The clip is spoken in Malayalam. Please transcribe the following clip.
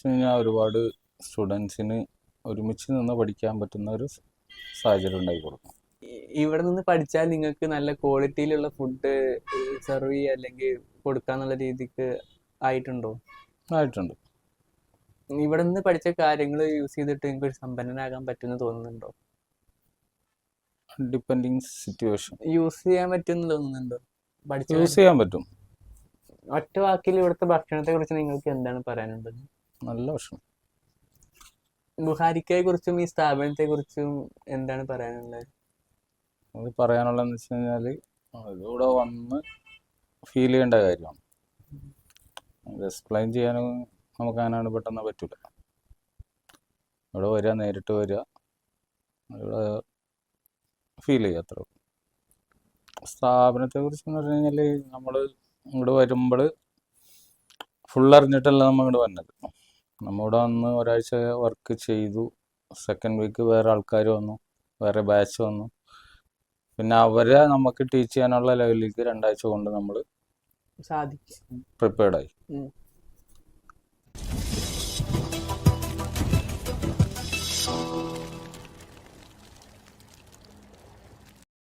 വെച്ച് കഴിഞ്ഞാൽ ഒരുപാട് സ്റ്റുഡൻസിന് ഒരുമിച്ച് നിന്ന് പഠിക്കാൻ പറ്റുന്ന ഒരു സാഹചര്യം ഉണ്ടാക്കി കൊടുക്കും. ഇവിടെ നിന്ന് പഠിച്ചാൽ നിങ്ങൾക്ക് നല്ല ക്വാളിറ്റിയിലുള്ള ഫുഡ് സെർവ് ചെയ്യുക അല്ലെങ്കിൽ കൊടുക്കാന്നുള്ള രീതിക്ക് ആയിട്ടുണ്ടോ? ആയിട്ടുണ്ട്. ഇവിടെ നിന്ന് പഠിച്ച കാര്യങ്ങൾ യൂസ് ചെയ്തിട്ട് നിങ്ങൾക്ക് ഒരു സമ്പന്നനാകാൻ പറ്റുമെന്ന് തോന്നുന്നുണ്ടോ? ഡിപ്പെൻഡിങ് സിറ്റുവേഷൻ യൂസ് ചെയ്യാൻ പറ്റുമെന്ന് തോന്നുന്നുണ്ടോ? പഠിച്ച യൂസ് ചെയ്യാൻ പറ്റും. ഒറ്റ വാക്കിൽ ഇവിടുത്തെ ഭക്ഷണത്തെ കുറിച്ച് നിങ്ങൾക്ക് എന്താണ് പറയാനുള്ളത്? നല്ല ഭക്ഷണം. ബുഹാരിക്കയെ കുറിച്ചും ഈ സ്ഥാപനത്തെ കുറിച്ചും എന്താണ് പറയാനുള്ളത്? അത് പറയാനുള്ളതെന്ന് വെച്ച് കഴിഞ്ഞാൽ ഇതിവിടെ വന്ന് ഫീൽ ചെയ്യേണ്ട കാര്യമാണ്. അത് എക്സ്പ്ലെയിൻ ചെയ്യാനും നമുക്ക് അങ്ങനെ പെട്ടെന്ന് പറ്റില്ല ഇവിടെ വരിക നേരിട്ട് വരിക ഇവിടെ ഫീൽ ചെയ്യുക അത്ര സ്ഥാപനത്തെ കുറിച്ച് എന്ന് പറഞ്ഞു കഴിഞ്ഞാൽ നമ്മൾ ഇങ്ങോട്ട് വരുമ്പോൾ ഫുൾ അറിഞ്ഞിട്ടല്ല നമ്മൾ ഇങ്ങോട്ട് വന്നത് നമ്മളിവിടെ വന്ന് ഒരാഴ്ച വർക്ക് ചെയ്തു. സെക്കൻഡ് വീക്ക് വേറെ ആൾക്കാർ വന്നു. വേറെ ബാച്ച് വന്നു. പിന്നെ അവരെ നമുക്ക് ടീച്ച് ചെയ്യാനുള്ള ലെവലിലേക്ക് രണ്ടാഴ്ച കൊണ്ട് നമ്മൾ പ്രിപ്പയർഡായി.